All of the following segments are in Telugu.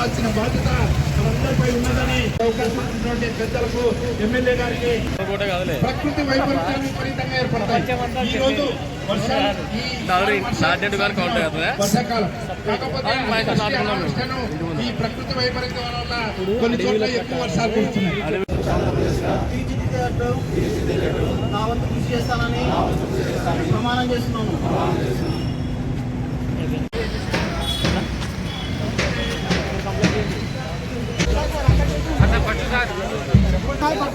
కాపాడాల్సిన బాధ్యత మనందరిపై ఉన్నదని పెద్దలకు ఎమ్మెల్యే గారికి ప్రకృతి వైపరీత్యాలు విపరీతంగా ఏర్పడతాయి. ఈ రోజు వర్షాకాలం. కాకపోతే ప్రకృతి వైపరీత్యం వల్ల కొన్ని చోట్ల ఎక్కువ వర్షాలు కురుస్తున్నాయి. నా వంతు కృషి చేస్తానని ప్రమాణం చేస్తున్నాను.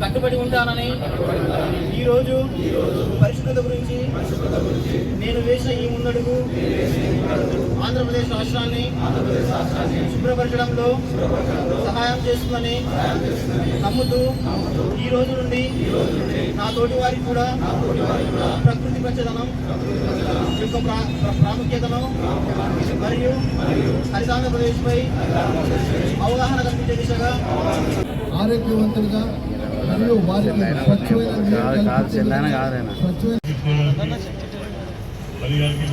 కట్టుబడి ఉంటానని ఈరోజు పరిశుభ్రత గురించి నేను వేసిన ఈ ముందడుగు ఆంధ్రప్రదేశ్ రాష్ట్రాన్ని శుభ్రపరచడంలో సహాయం చేస్తుందని నమ్ముతూ ఈ రోజు నుండి నా తోటి వారికి కూడా ప్రకృతి పచ్చదనం యొక్క ప్రా- ప్రాముఖ్యతను మరియు హరితాంధ్రప్రదేశ్పై అవగాహన కల్పించే దిశగా ఆరోగ్యవంతులుగా కాదు, కాదు, చెల్లైన కాదైనా పరిగారికి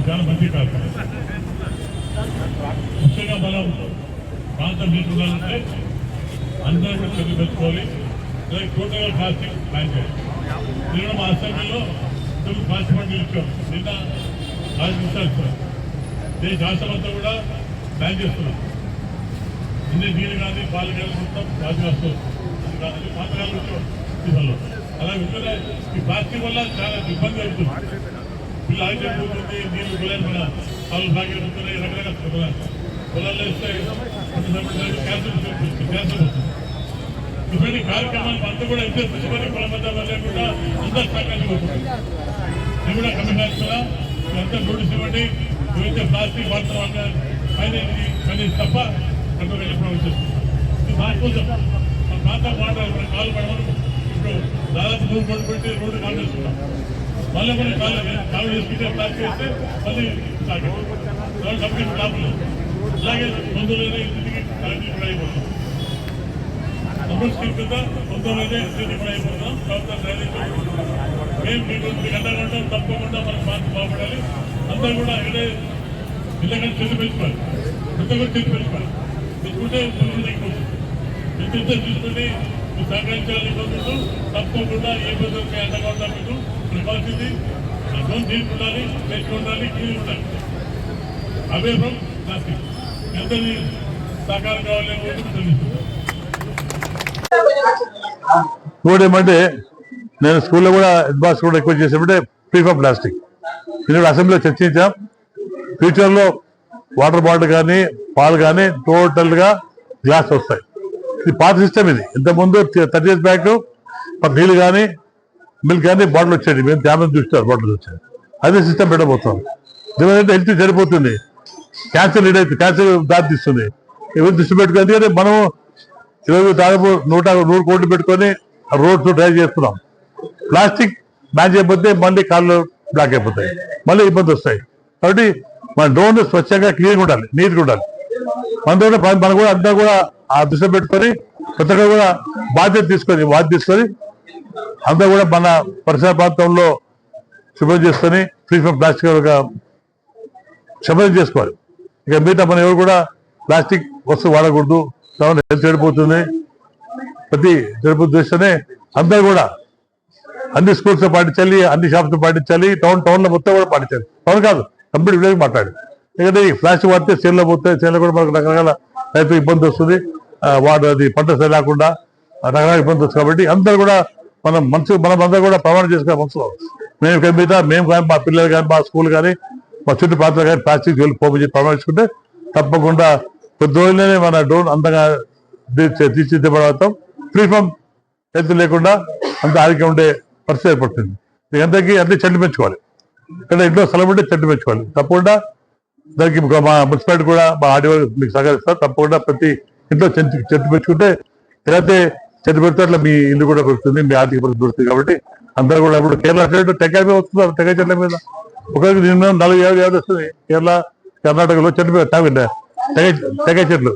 చాలా మంచి కార్యక్రమం ముఖ్యంగా మనం ప్రాంతం తీసుకున్నారంటే అందరూ కూడా చదువు పెట్టుకోవాలి అలాగే కాస్టింగ్ ప్లాన్ చేయాలి మా అసెంబ్లీలో తెలుగు ప్లాస్టిక్ బండి ఇచ్చాం నిన్న ఐదు నిమిషాలు దేశ రాష్ట్రమంతా కూడా బ్యాన్ చేస్తున్నాం అన్ని నీళ్ళు కానీ పాలు కానీ మొత్తం రాజు వస్తుంది అది పాతకాలం వచ్చాం అలా విధంగా ఈ ప్లాస్టిక్ వల్ల చాలా ఇబ్బంది అవుతుంది పిల్లలు ఆగి నీళ్ళు పొలాలు మన పాలు బాగా ఉంటున్నాయి రకరకాల పొలాలు పొలాల్లో ఇస్తే క్యాన్సర్ క్యాన్సర్ వస్తుంది ఇటువంటి కార్యక్రమాలు అంతా కూడా ఇస్తే పుష్పని కులమంతా లేకుండా అందరూ సహకారం కూడా కమిషన్ కూడా అంతా నోటీస్ ఇవ్వండి ఏవైతే ప్లాస్టిక్ వాడుతున్నాం పైన పని తప్ప కంట్రోల్ చెప్పడం వచ్చేస్తుంది దానికోసం మా ప్రాంతం వాటర్ ఇప్పుడు కాలు పడమని ఇప్పుడు దాదాపు నూరు రోడ్డు పెట్టి రోడ్డు కాలు వేసుకుంటాం మళ్ళీ కూడా కాలు కాలు చేసుకుంటే ప్లాస్టిక్ వేస్తే మళ్ళీ స్టార్ట్ అవుతుంది కంపెనీ లాభం అలాగే మందులైనా ఇంటికి కరెంట్ కూడా అయిపోతుంది సమస్య కింద తొందరలోనే ఇంటికి కూడా అయిపోతున్నాం ప్రభుత్వం డ్రైనేజ్ మేము మీకు మీకు అండగా ఉంటాం తప్పకుండా మనకు మార్పు బాగుపడాలి. అందరూ కూడా ఇదే ఇళ్ళకంటే చెల్లి పెంచుకోవాలి. ప్రతి ఒక్కరు చెల్లి పెంచుకోవాలి. పెంచుకుంటే ముందు తగ్గిపోతుంది ఎంత చూసుకుని మీరు సహకరించాలని కోరుకుంటూ తప్పకుండా ఏ పద్ధతికి అండగా ఉంటాం మీకు ప్రికాల్సింది డోన్ తీసుకుండాలి ఉండాలి వేసి ఉండాలి క్లీన్ ఉండాలి. అవే ఫ్రమ్ ప్లాస్టిక్ ఎంతని సహకారం కావాలి అని కోరుకుంటుంది ఏమంటే నేను స్కూల్లో కూడా హెడ్ మాస్టర్ కూడా ఎక్కువ చేసేటంటే ఫ్రీ ఫర్ ప్లాస్టిక్ ఇది అసెంబ్లీలో చర్చించాం. ఫ్యూచర్లో వాటర్ బాటిల్ కానీ పాలు కానీ టోటల్గా గ్లాస్ వస్తాయి. ఇది పాత సిస్టమ్ ఇది. ఇంతకుముందు థర్టీ ఇయర్స్ బ్యాక్ నీళ్ళు కానీ మిల్క్ కానీ బాటిల్ వచ్చేది మేము ధ్యానం చూస్తారు బాటిల్ వచ్చేది అదే సిస్టమ్ పెట్టబోతాం దీనివల్ల హెల్త్ సరిపోతుంది. క్యాన్సర్ లీడ్ అవుతుంది. క్యాన్సర్ దారి తీస్తుంది ఎవరు దృష్టి పెట్టుకుని ఎందుకంటే మనం ఈరోజు దాదాపు నూట నూరు కోట్లు పెట్టుకొని రోడ్స్ డ్రైవ్ చేస్తున్నాం. ప్లాస్టిక్ బ్యాన్ చేయకపోతే మళ్ళీ కాళ్ళు బ్లాక్ అయిపోతాయి. మళ్ళీ ఇబ్బంది వస్తాయి. కాబట్టి మన డ్రోన్ స్వచ్ఛంగా క్లీన్గా ఉండాలి నీట్గా ఉండాలి. మనతో కూడా మనం కూడా అంతా కూడా ఆ దృష్టి పెట్టుకొని కొత్త కూడా బాధ్యత తీసుకొని బాధ్యత తీసుకొని అంతా కూడా మన పరిసర ప్రాంతంలో శుభ్రం చేసుకొని ఫ్రీ ఫ్రమ్ ప్లాస్టిక్ శుభ్రం చేసుకోవాలి. ఇక మిగతా మనం ఎవరు కూడా ప్లాస్టిక్ వస్తువు వాడకూడదు. హెల్త్ చెడిపోతుంది. ప్రతి చెడిపోతుంది దృష్టినే అందరూ కూడా అన్ని స్కూల్స్లో పాటించాలి అన్ని షాప్స్లో పాటించాలి టౌన్ టౌన్లో మొత్తం కూడా పాటించాలి. టౌన్ కాదు కంప్లీట్ విలేజ్ మాట్లాడు. ఎందుకంటే ఈ ఫ్లాష్ వాడితే చేనులో పోతే చేనులో కూడా మనకు రకరకాల రైతు ఇబ్బంది వస్తుంది. వాడు అది పంట సరి లేకుండా రకరకాల ఇబ్బంది వస్తుంది కాబట్టి అందరూ కూడా మనం మనసు మనం అందరూ కూడా ప్రమాణం చేసుకునే మనసులో మేము ఇక్కడ మీద మేము కానీ మా పిల్లలు కానీ మా స్కూల్ కానీ మా చుట్టూ ప్రాంతాలు కానీ ప్లాస్టిక్ వెళ్ళి పోపించి ప్రమాణించుకుంటే తప్పకుండా కొద్ది రోజుల్లోనే మన డ్రోన్ అందంగా తీర్చి- తీర్చిదిద్దబడతాం. ఫ్రీ ఫ్రమ్ హెల్త్ లేకుండా అంత ఆరోగ్యం ఉండే పరిస్థితి ఏర్పడుతుంది. దీనికి అన్ని చెట్లు పెంచుకోవాలి. ఇక్కడ ఇంట్లో స్థలం ఉంటే చెట్లు పెంచుకోవాలి. తప్పకుండా దానికి మా మున్సిపాలిటీ కూడా మా ఆడియో మీకు సహకరిస్తారు. తప్పకుండా ప్రతి ఇంట్లో చెట్టు చెట్టు పెంచుకుంటే ఎలాగైతే చెట్టు పెడితే అట్లా మీ ఇల్లు కూడా పెరుగుతుంది మీ ఆర్థిక పరిస్థితి పెరుగుతుంది కాబట్టి అందరూ కూడా ఇప్పుడు కేరళ సైడ్ టెంకాయ మీద వస్తున్నారు టెంకాయ చెట్ల మీద. ఒకరికి దీని మీద నాలుగు యాభై యాభై వస్తుంది. కేరళ కర్ణాటకలో చెట్టు మీద టెంకాయ చెట్లు.